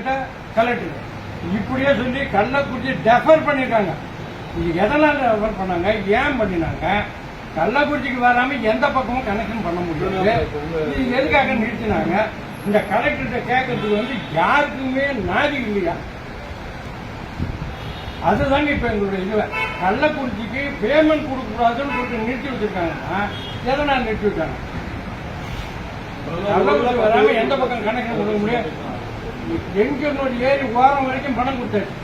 கேட்ட கலெக்டர் இப்படியே சொல்லி கள்ளக்குறிச்சி டெஃபர் பண்ணிட்டாங்க இது எதனால ரெஃபர் பண்ணாங்க? ஏன் பண்ணினாங்க? கள்ளக்குறிச்சிக்கு வராம எந்த பக்கமும் கனெக்ஷன் பண்ண முடியாது. இது எதுக்காக நிறுத்தினாங்க? இந்த கலெக்டர்கிட்ட கேட்கறதுக்கு வந்து யாருக்குமே நாதி இல்லையா? அதுதாங்க இப்ப எங்களுடைய இதுல கள்ளக்குறிச்சிக்கு பேமெண்ட் கொடுக்கக்கூடாதுன்னு சொல்லிட்டு நிறுத்தி வச்சிருக்காங்கன்னா எதனால் நிறுத்தி வச்சாங்க? கள்ளக்குறிச்சி வராம எந்த பக்கம் கனெக்ஷன் கொடுக்க முடியாது எங்கனோட ஏரி ஓரம் வரைக்கும் பணம் கொடுத்தாச்சு.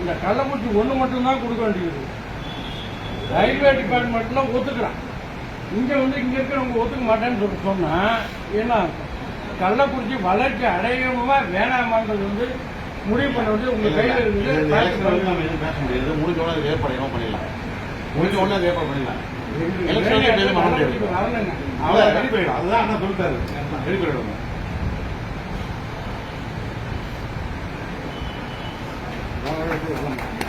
இந்த கள்ளக்குறிச்சி ஒண்ணு மட்டும்தான் கொடுக்க வேண்டியது. ரயில்வே டிபார்ட்மெண்ட்ல ஒத்துக்கிறான். இங்க வந்து இங்க இருக்கிறவங்க ஒத்துக்க மாட்டேன்னு சொல்லி சொன்னா என்ன அர்த்தம்? கள்ளக்குறிச்சி வளர்ச்சி அடையணுமா வேணாமான்றது வந்து முடிவு பண்ண வந்து உங்க கையில இருந்து பேச முடியாது. முடிஞ்ச உடனே ஏற்பாடு பண்ணிடலாம். முடிஞ்ச உடனே ஏற்பாடு பண்ணிடலாம். எலெக்ஷன் வந்து எதுவும் பண்ண முடியாது. வரலங்க. அதான் ரெடி பண்ணிடும் அதுதான் அண்ணா சொல்லிட்டாரு. ரெடி கொஞ்சம் கொஞ்சம் ஒரு கொஞ்சம் கொஞ்சம் அண்ணா என்ன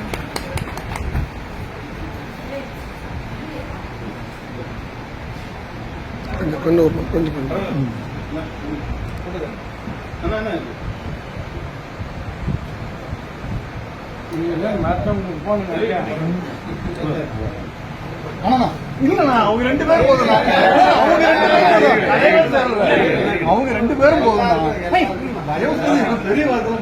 நீங்க மற்றவங்களுக்கு போனுங்க ஐயா. ஆனா இல்லண்ணா அவங்க ரெண்டு பேரும் போதுண்ணா அவங்க ரெண்டு பேரும் போதும் அவங்க ரெண்டு பேரும் செஞ்சு பெரிய வார்த்தை